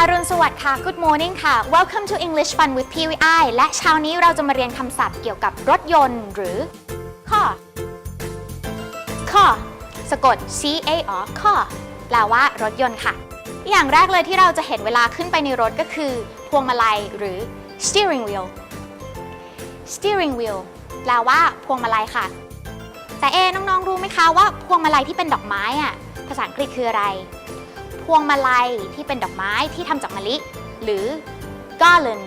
อรุณสวัสดิ์ค่ะ Good morning ค่ะ Welcome to English Fun with PVI และเช้านี้เราจะมาเรียนคำศัพท์เกี่ยวกับรถยนต์หรือ car car สะกด C A R car แปลว่ารถยนต์ค่ะ อย่างแรกเลยที่เราจะเห็นเวลาขึ้นไปในรถก็คือ พวงมาลัยหรือ steering wheel steering wheel แปลว่าพวงมาลัยค่ะ แต่เอน้องๆรู้ไหมคะว่าพวงมาลัยที่เป็นดอกไม้อะภาษาอังกฤษคืออะไร วงมาลัยที่เป็นดอกไม้ที่ทำจากมะลิ หรือ garland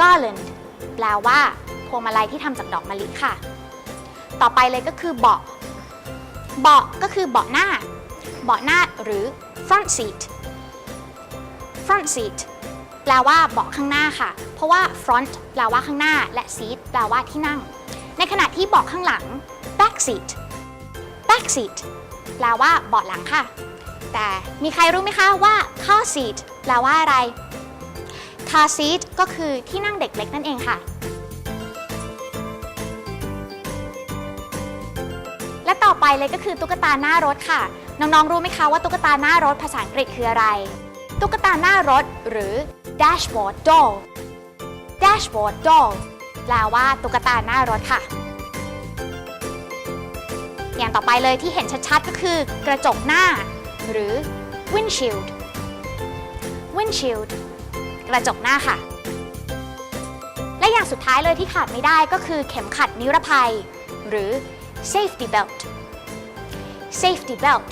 garland แปลว่า พวงมาลัยที่ทำจากดอกมะลิค่ะ ต่อไปเลยก็คือเบาะ เบาะก็คือเบาะหน้า เบาะหน้าหรือ front seat front seat แปลว่าเบาะข้างหน้าค่ะ เพราะว่า front แปลว่าข้างหน้า และ seat แปลว่าที่นั่ง ในขณะที่เบาะข้างหลัง back seat back seat แปลว่าเบาะหลังค่ะ แต่มีใครรู้ไหมคะว่า car seat แปลว่าอะไร car seat ก็คือที่นั่งเด็กเล็กนั่นเองค่ะ และต่อไปเลยก็คือตุ๊กตาหน้ารถค่ะ น้องๆรู้ไหมคะว่าตุ๊กตาหน้ารถภาษาอังกฤษคืออะไร ตุ๊กตาหน้ารถ หรือ dashboard doll dashboard doll แปลว่าตุ๊กตาหน้ารถค่ะ อย่างต่อไปเลยที่เห็นชัดๆก็คือกระจกหน้า หรือ windshield windshield กระจกหน้าค่ะ และอย่างสุดท้ายเลยที่ขาดไม่ได้ก็คือเข็มขัดนิรภัย หรือ safety belt safety belt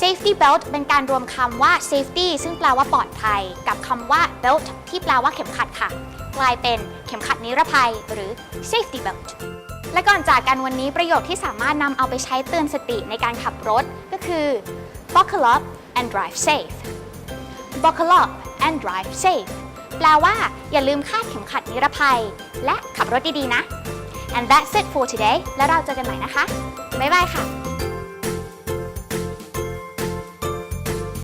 safety belt เป็นการรวมคำว่า safety ซึ่งแปลว่าปลอดภัย กับคำว่า belt ที่แปลว่าเข็มขัดค่ะ กลายเป็นเข็มขัดนิรภัย หรือ safety belt และก่อนจากกันวันนี้ประโยคที่สามารถนำเอาไปใช้เตือนสติในการขับรถก็คือ buckle up and drive safe buckle up and drive safe แปลว่าอย่าลืมคาดเข็มขัดนิรภัย และขับรถดี ๆ นะ and that's it for today แล้วเราเจอกันใหม่นะคะ บ๊ายบายค่ะ